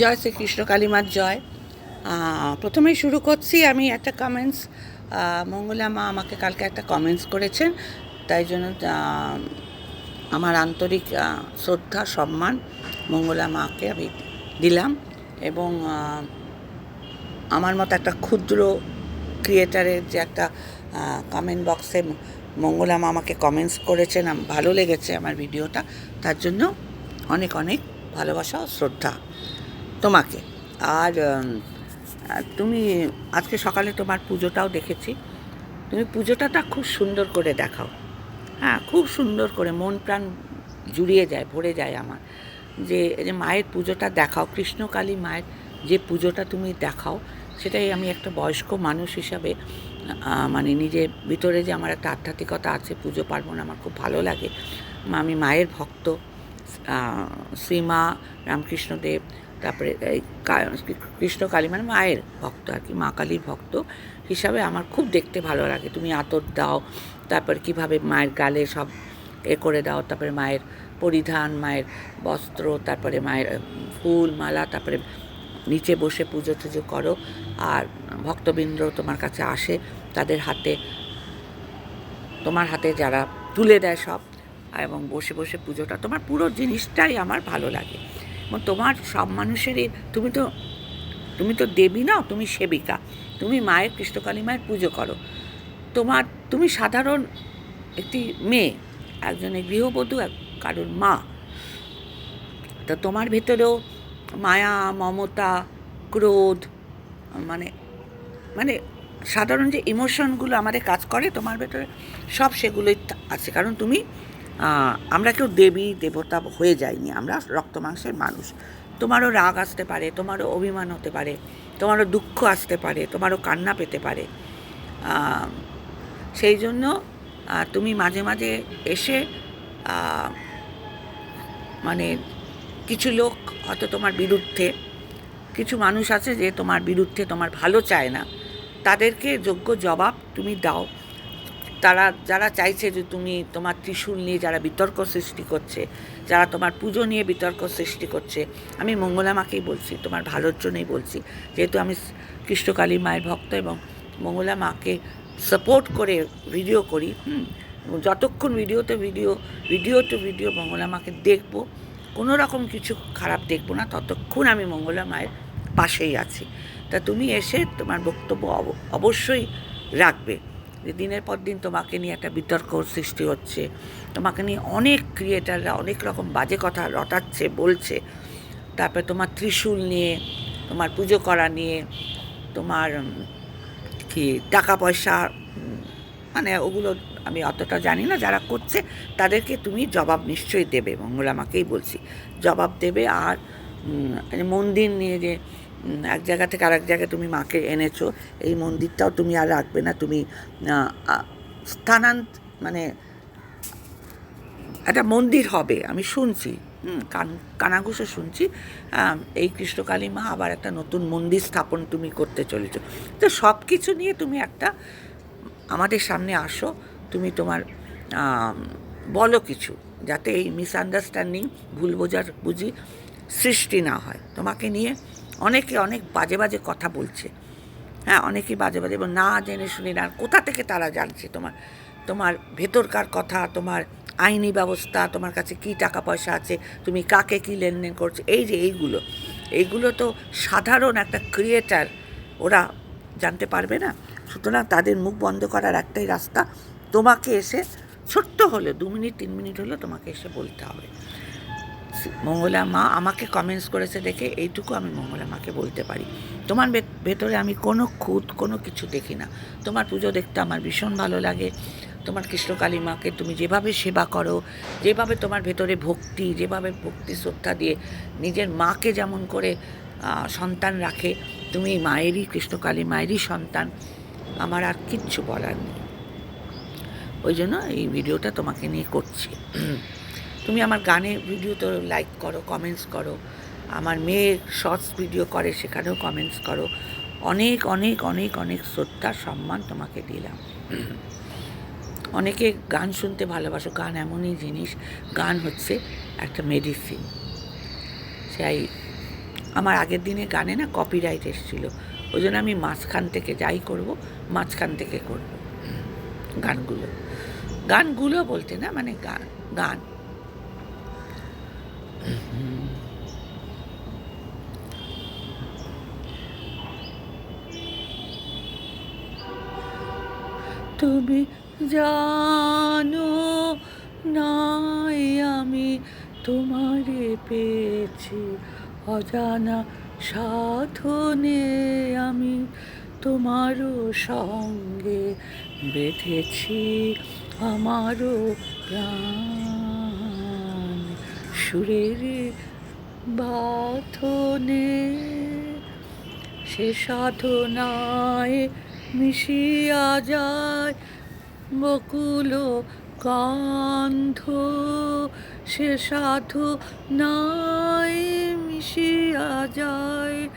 জয় শ্রীকৃষ্ণ, কালীমার জয়। প্রথমেই শুরু করছি আমি একটা কমেন্টস মঙ্গলা মা আমাকে কালকে একটা কমেন্টস করেছেন, তাই জন্য আমার আন্তরিক শ্রদ্ধা, সম্মান মঙ্গলা মাকে আমি দিলাম এবং আমার মতো একটা ক্ষুদ্র ক্রিয়েটারের যে একটা কমেন্ট বক্সে মঙ্গলা মা আমাকে কমেন্টস করেছেন ভালো লেগেছে আমার ভিডিওটা তার জন্য অনেক অনেক ভালোবাসা ও শ্রদ্ধা। তোমাকে। আর তুমি আজকে সকালে তোমার পুজোটাও দেখেছি। তুমি পুজোটাটা খুব সুন্দর করে দেখাও। হ্যাঁ খুব সুন্দর করে মন প্রাণ জুড়িয়ে যায়, ভরে যায় আমার। যে যে মায়ের পুজোটা দেখাও, কৃষ্ণকালী মায়ের যে পুজোটা তুমি দেখাও, সেটাই আমি একটা বয়স্ক মানুষ হিসাবে মানে নিজের ভিতরে যে আমার একটা আধ্যাত্মিকতা আছে, পুজো পার্বণ আমার খুব ভালো লাগে। আমি মায়ের ভক্ত শ্রীমা রামকৃষ্ণদেব তারপরে এই কৃষ্ণ কালী মানে মায়ের ভক্ত আর কি, মা কালীর ভক্ত হিসাবে আমার খুব দেখতে ভালো লাগে। তুমি আতর দাও, তারপর কীভাবে মায়ের গালে সব এ করে দাও, তারপরে মায়ের পরিধান, মায়ের বস্ত্র, তারপরে মায়ের ফুল, মালা, তারপরে নিচে বসে পুজো টুজো করো। আর ভক্তবৃন্দ তোমার কাছে আসে, তাদের হাতে, তোমার হাতে যারা তুলে দেয় সব, এবং বসে বসে পুজোটা, তোমার পুরো জিনিসটাই আমার ভালো লাগে। তোমার সব মানুষেরই, তুমি তো তুমি তো দেবী নাও তুমি সেবিকা। তুমি মায়ের কৃষ্ণকালী মায়ের পুজো করো। তোমার, তুমি সাধারণ একটি মেয়ে, একজনের গৃহবধূ, এক কারোর মা। তা তোমার ভেতরেও মায়া, মমতা, ক্রোধ মানে মানে সাধারণ যে ইমোশনগুলো আমাদের কাজ করে, তোমার ভেতরে সব সেগুলোই আছে। কারণ তুমি আমরা কেউ দেবী, দেবতা হয়ে যাইনি, আমরা রক্ত মাংসের মানুষ। তোমারও রাগ আসতে পারে, তোমারও অভিমান হতে পারে, তোমারও দুঃখ আসতে পারে, তোমারও কান্না পেতে পারে। সেই জন্য তুমি মাঝে মাঝে এসে মানে কিছু লোক হয়তো তোমার বিরুদ্ধে, কিছু মানুষ আছে যে তোমার বিরুদ্ধে তোমার ভালো চায় না, তাদেরকে যোগ্য জবাব তুমি দাও। তারা, যারা চাইছে যে তুমি তোমার ত্রিশূল নিয়ে যারা বিতর্ক সৃষ্টি করছে, যারা তোমার পুজো নিয়ে বিতর্ক সৃষ্টি করছে, আমি মঙ্গলামাকেই বলছি, তোমার ভালোর জন্যই বলছি। যেহেতু আমি কৃষ্ণকালী মায়ের ভক্ত এবং মঙ্গলা মাকে সাপোর্ট করে ভিডিও করি, হুম, যতক্ষণ ভিডিওতে video video to video Mangala মাকে দেখব, কোনো রকম কিছু খারাপ দেখব না, ততক্ষণ আমি মঙ্গলা মায়ের পাশেই আছি। তা তুমি এসে তোমার বক্তব্য অব- অবশ্যই রাখবে। যে দিনের পর দিন তোমাকে নিয়ে একটা বিতর্ক সৃষ্টি হচ্ছে। তোমাকে নিয়ে অনেক ক্রিয়েটাররা অনেক রকম বাজে কথা রটাচ্ছে, বলছে। তারপরে তোমার ত্রিশূল নিয়ে, তোমার পুজো করা নিয়ে, তোমার কি টাকা পয়সা মানে ওগুলো আমি অতটা জানি না যারা করছে, তাদেরকে তুমি জবাব নিশ্চয়ই দেবে। মঙ্গলা মাকেই বলছি, জবাব দেবে আর মন্দির নিয়ে যে এক জায়গা থেকে আরেক জায়গায় তুমি মাকে এনেছো, এই মন্দিরটাও তুমি আর রাখবে না, তুমি স্থানান্ত মানে একটা মন্দির হবে, আমি শুনছি কান, কানাঘুষে শুনছি এই কৃষ্ণকালী মা আবার একটা নতুন মন্দির স্থাপন তুমি করতে চলেছ। তো সব কিছু নিয়ে তুমি একটা, আমাদের সামনে আসো, তুমি তোমার বলো কিছু, যাতে এই মিসআন্ডারস্ট্যান্ডিং, ভুল বোঝার, বুঝি, সৃষ্টি না হয়। তোমাকে নিয়ে অনেকে অনেক বাজে বাজে কথা বলছে। হ্যাঁ অনেকেই বাজে বাজে না জেনে শুনে না, কোথা থেকে তারা জানছে তোমার তোমার ভেতরকার কথা, তোমার আইনি ব্যবস্থা, তোমার কাছে কি টাকা পয়সা আছে, তুমি কাকে কি লেনদেন করছ? এই যে এইগুলো এইগুলো তো সাধারণ একটা ক্রিয়েটার ওরা জানতে পারবে না। সুতরাং তাদের মুখ বন্ধ করার একটাই রাস্তা, তোমাকে এসে ছোট্ট হলে দু মিনিট, তিন মিনিট হলে তোমাকে এসে বলতে হবে। মঙ্গলা মা আমাকে কমেন্টস করেছে দেখে এইটুকু আমি মঙ্গলা মাকে বলতে পারি। তোমার ভেতরে আমি কোনো খুঁত, কোনো কিছু দেখি না। তোমার পুজো দেখতে আমার ভীষণ ভালো লাগে। তোমার কৃষ্ণকালী মাকে তুমি যেভাবে সেবা করো, যেভাবে তোমার ভেতরে ভক্তি, যেভাবে ভক্তি শ্রদ্ধা দিয়ে নিজের মাকে যেমন করে সন্তান রাখে, তুমি মায়েরই কৃষ্ণকালী, মায়েরই সন্তান, আমার আর কিচ্ছু বলার নেই। ওই জন্য এই ভিডিওটা তোমাকে নিয়ে করছি। তুমি আমার গানের ভিডিওতে লাইক করো কমেন্টস করো, আমার মেয়ে শর্টস ভিডিও করে সেখানেও কমেন্টস করো। অনেক অনেক অনেক অনেক শ্রদ্ধা, সম্মান তোমাকে দিলাম। অনেকে গান শুনতে ভালোবাসো, গান এমনই জিনিস, গান হচ্ছে একটা মেডিসিন সেই আমার আগের দিনে গানে না কপিরাইট এসেছিল, ওই জন্য আমি মাঝখান থেকে যাই করব, মাঝখান থেকে করব গানগুলো। গানগুলো বলতে না মানে গান গান। তুমি জানো নাই আমি তোমারে পেয়েছি অজানা সাধনে আমি তোমারও সঙ্গে বেঁধেছি আমারও প্রাণ। সুরের বাঁধনে সে সাধনায় মিশিয়া যায় বকুল কান্ধ। সে সাধু নাই, মিশিয়া যায়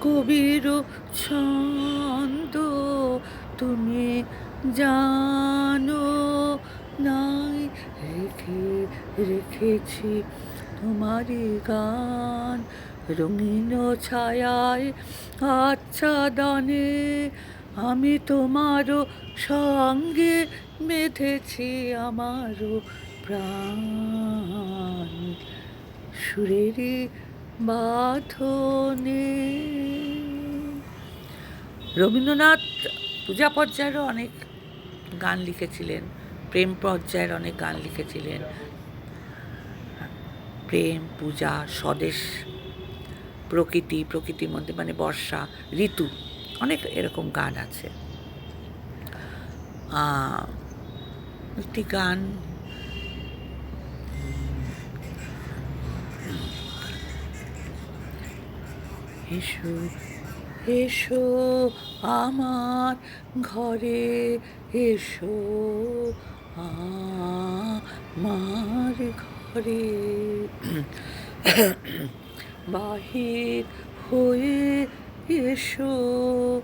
কবির ছন্দ। তুমি জানো নাই, রেখে রেখেছি তোমারই গান। রঙিন ছায়ায় আচ্ছাদনে আমি তোমারও সঙ্গে বেঁধেছি আমারও প্রাণ। সুরেরই বাঁধনে। রবীন্দ্রনাথ পূজা পর্যায়েরও অনেক গান লিখেছিলেন, প্রেম পর্যায়ের অনেক গান লিখেছিলেন। প্রেম, পূজা, স্বদেশ, প্রকৃতি, প্রকৃতির মধ্যে মানে বর্ষা, ঋতু। অনেক এরকম গান আছে। একটি গান এসো এসো আমার ঘরে, এসো আমার ঘরে। বাহির হয়ে এসো,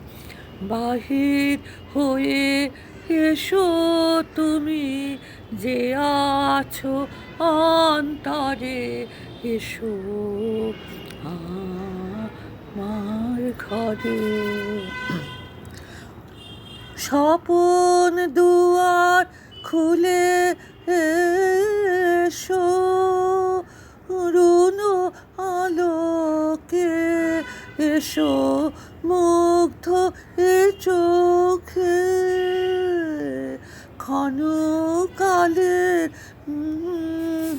বাহির হয়ে এসো তুমি যে আছো অন্তরে। এসো আমার ঘরে। স্বপন দুয়ার খুলে এসো, রুন আলোকে এসো, মুগ্ধ এ চোখে। ক্ষণকালের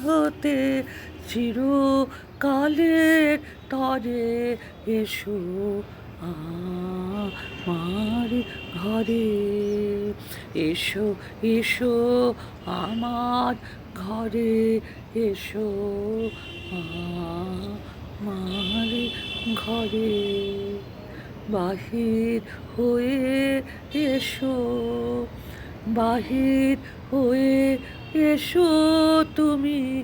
হতে চিরকালের তরে এসো আমার ঘরে। এসো এসো আমার ঘরে, এসো আমার ঘরে। বাহির হয়ে এসো, বাহির হয়ে এসো তুমি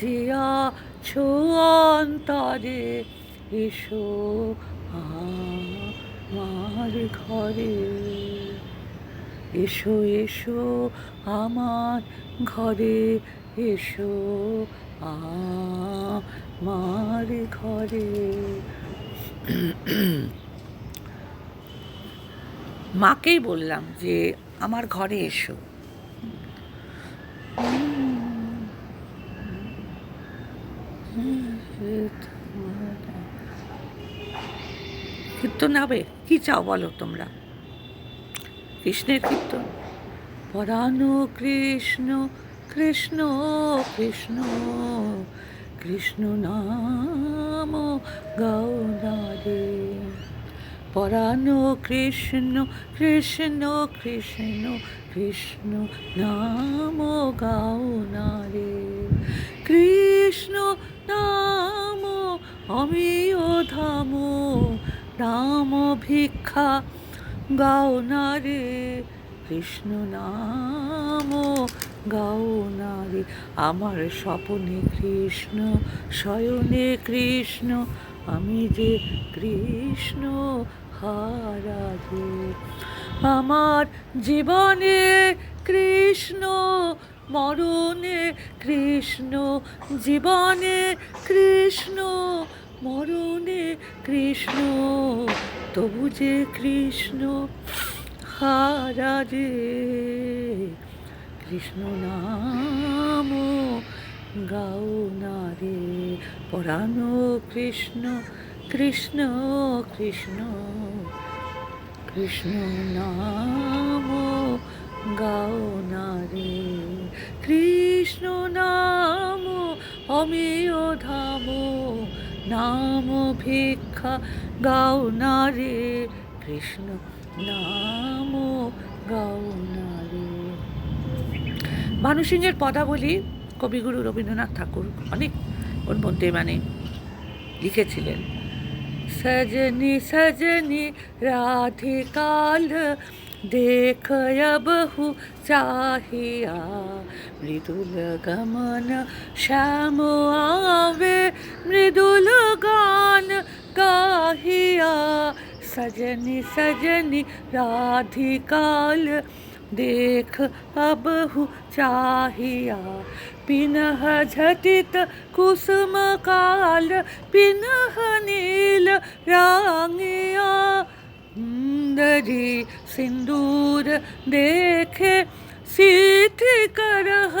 জিয়া আছো অন্তরে। এসো আমার ঘরে। এসো এসো, আমার ঘরে এসো, আমার ঘরে মাকেই বললাম যে, আমার ঘরে এসো। কীর্তন হবে? কী চাও বলো তোমরা? কৃষ্ণের কীর্তন। পরানো কৃষ্ণ কৃষ্ণ কৃষ্ণ কৃষ্ণ নাম গাও রে। পরানো কৃষ্ণ কৃষ্ণ কৃষ্ণ কৃষ্ণ নাম গাও রে। কৃষ্ণ নাম অমিয় ধাম, নাম ভিক্ষা গাও না রে কৃষ্ণ নাম গাও না রে আমার স্বপনে কৃষ্ণ, শয়নে কৃষ্ণ, আমি যে কৃষ্ণ হারা রে আমার জীবনে কৃষ্ণ, মরণে কৃষ্ণ, জীবনে কৃষ্ণ মরণে কৃষ্ণ, তবু যে কৃষ্ণ, হারা যে কৃষ্ণ নাম, গাও না রে। পরানো কৃষ্ণ কৃষ্ণ কৃষ্ণ কৃষ্ণ নাম, গাও না রে। কৃষ্ণ নাম, অমেয় ধাম নাম ভিক্ষা গাও না রে। কৃষ্ণ, নাম গাও না রে। পদাবলী কবিগুরু রবীন্দ্রনাথ ঠাকুর অনেক ওর মধ্যে মানে লিখেছিলেন। সজনি সজনি, রাধিকাল देख बहु चाहिया। मृदुल गमन श्याम आवे, मृदुल गान गाहिया। सजनी सजनी राधिकाल, देख अबहु चाहिया। पिनह झटित कुसुम काल, पिनह नील रांगिया। सुंदरी सिंदूर देखे सीथ करह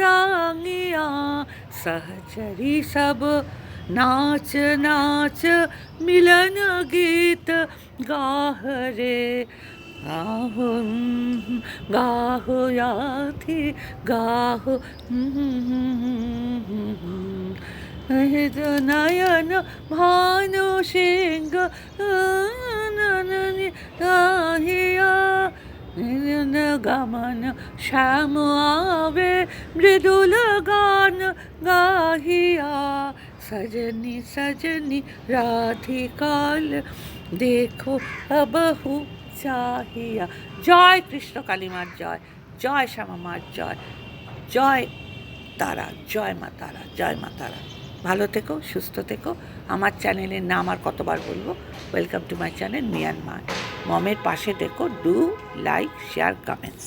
रांगिया। सहचरी सब नाच नाच मिलन गीत गाह रे गाहो हम्म, गाहो याथी गाहो हम्म, नयन भानु सिंह গমন শ্যাম আবে মৃদুল গান গাহিয়া। সজনি সজনি, রাধিকাল, দেখো বহু চাহিয়া। জয় কৃষ্ণ কালীমার জয় জয় শ্যামামার জয় জয় তারা, জয় মা তারা, জয় মা তারা। ভালো থেকো, সুস্থ থেকো। আমার চ্যানেলের নাম আর কতবার বলব? Welcome to my channel Myanmar মমের পাশে দেখো ডু লাইক শেয়ার কমেন্টস